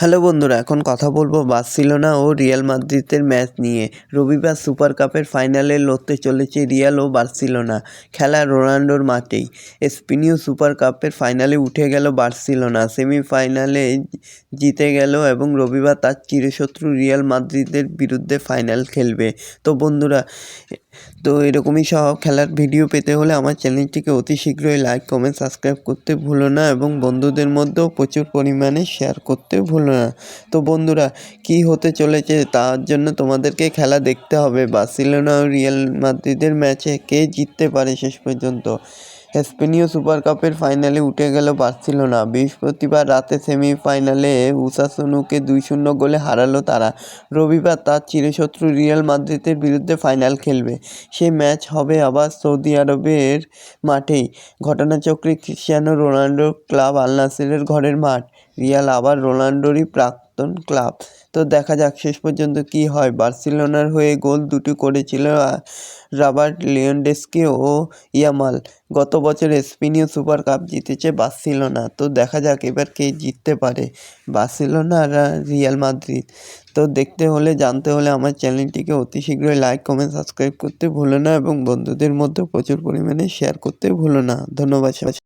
Hello বন্ধুরা, এখন কথা বলব বার্সেলোনা ও রিয়াল মাদ্রিদের ম্যাচ নিয়ে। রবিবার সুপার কাপের ফাইনালে লড়তে চলেছে রিয়াল ও বার্সিলোনা, খেলা রোনাল্ডোর মাঠেই। স্পেনীয় সুপার কাপের ফাইনালে উঠে গেল বার্সেলোনা, সেমিফাইনালে জিতে গেল এবং রবিবার তার চিরশত্রু রিয়াল মাদ্রিদের বিরুদ্ধে ফাইনাল খেলবে। তো বন্ধুরা, তো এরকমই সব খেলার ভিডিও পেতে হলে আমার চ্যানেলটিকে অতি শীঘ্রই লাইক, কমেন্ট, সাবস্ক্রাইব করতে ভুলো না এবং বন্ধুদের মধ্যেও প্রচুর পরিমাণে শেয়ার করতে ভুলো না। তো বন্ধুরা, কি হতে চলেছে তার জন্য তোমাদেরকে খেলা দেখতে হবে। বার্সেলোনা ও রিয়াল মাদ্রিদের ম্যাচে কে জিততে পারে শেষ পর্যন্ত? স্পেনীয় সুপার কাপের ফাইনালে উঠে গেল বার্সেলোনা। বৃহস্পতিবার রাতে সেমিফাইনালে উসাসুনুকে দুই শূন্য গোলে হারালো তারা। রবিবার তার চিরশত্রু রিয়াল মাদ্রিদের বিরুদ্ধে ফাইনাল খেলবে। সেই ম্যাচ হবে আবার সৌদি আরবের মাঠেই। ঘটনাচক্রে ক্রিশ্চিয়ানো রোনাল্ডোর ক্লাব আল নাসেরের ঘরের মাঠ। রিয়াল আবার রোনাল্ডোরই প্রাক্তন ক্লাব। তো দেখা যাক শেষ পর্যন্ত কি হয়। বার্সেলোনার হয়ে গোল দুটি করেছিল রবার্ট লিওনডেস্কি ও ইয়ামাল। গত বছর স্পেনীয় সুপার কাপ জিতেছে বার্সেলোনা। তো দেখা যাক এবার কে জিততে পারে, বার্সেলোনা আর রিয়াল মাদ্রিদ। তো দেখতে হলে, জানতে হলে আমার চ্যানেলটিকে অতি শীঘ্রই লাইক, কমেন্ট, সাবস্ক্রাইব করতে ভুলো না এবং বন্ধুদের মধ্যে প্রচুর পরিমাণে শেয়ার করতে ভুলো না। ধন্যবাদ।